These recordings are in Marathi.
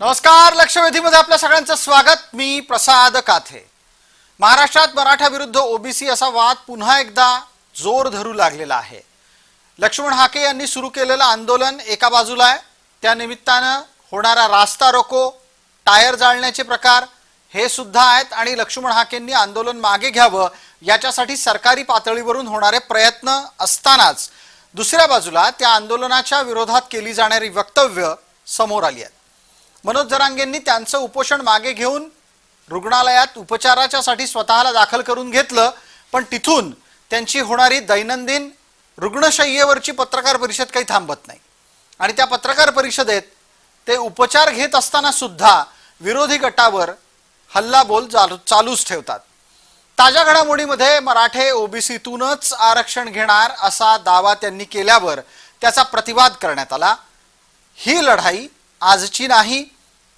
नमस्कार लक्षवेधीमध्ये आपल्या सगळ्यांचं स्वागत. मी प्रसाद काथे. महाराष्ट्रात मराठा विरुद्ध ओबीसी असा वाद पुन्हा एकदा जोर धरू लागलेला आहे. लक्ष्मण हाके यांनी सुरू केलेलं आंदोलन एका बाजूला आहे. त्या निमित्तानं होणारा रास्ता रोको टायर जाळण्याचे प्रकार हे सुद्धा आहेत आणि लक्ष्मण हाकेंनी आंदोलन मागे घ्यावं याच्यासाठी सरकारी पातळीवरून होणारे प्रयत्न असतानाच दुसऱ्या बाजूला त्या आंदोलनाच्या विरोधात केली जाणारी वक्तव्य समोर आली आहेत मनोज जरांगेंनी त्यांचं उपोषण मागे घेऊन रुग्णालयात उपचाराच्यासाठी स्वतःला दाखल करून घेतलं पण तिथून त्यांची होणारी दैनंदिन रुग्णशय्येवरची पत्रकार परिषद काही थांबत नाही. आणि त्या पत्रकार परिषदेत ते उपचार घेत असताना सुद्धा विरोधी गटावर हल्लाबोल चालू चालूच ठेवतात. ताज्या घडामोडीमध्ये मराठे ओबीसीतूनच आरक्षण घेणार असा दावा त्यांनी केल्यावर त्याचा प्रतिवाद करण्यात आला. ही लढाई आजची नाही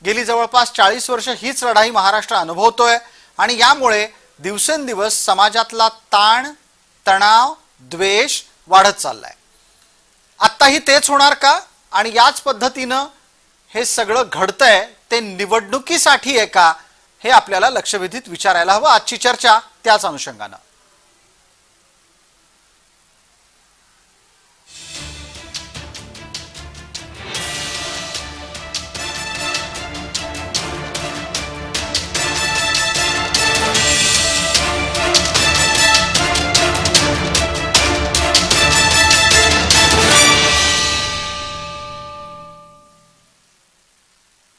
गेली जवळपास चाळीस वर्ष हीच लढाई महाराष्ट्र अनुभवतोय आणि यामुळे दिवसेंदिवस समाजातला ताण तणाव द्वेष वाढत चाललाय. आत्ताही तेच होणार का? आणि याच पद्धतीनं हे सगळं घडतंय ते निवडणुकीसाठी आहे का? हे आपल्याला लक्षवेधीत विचारायला हवं. आजची चर्चा त्याच अनुषंगानं.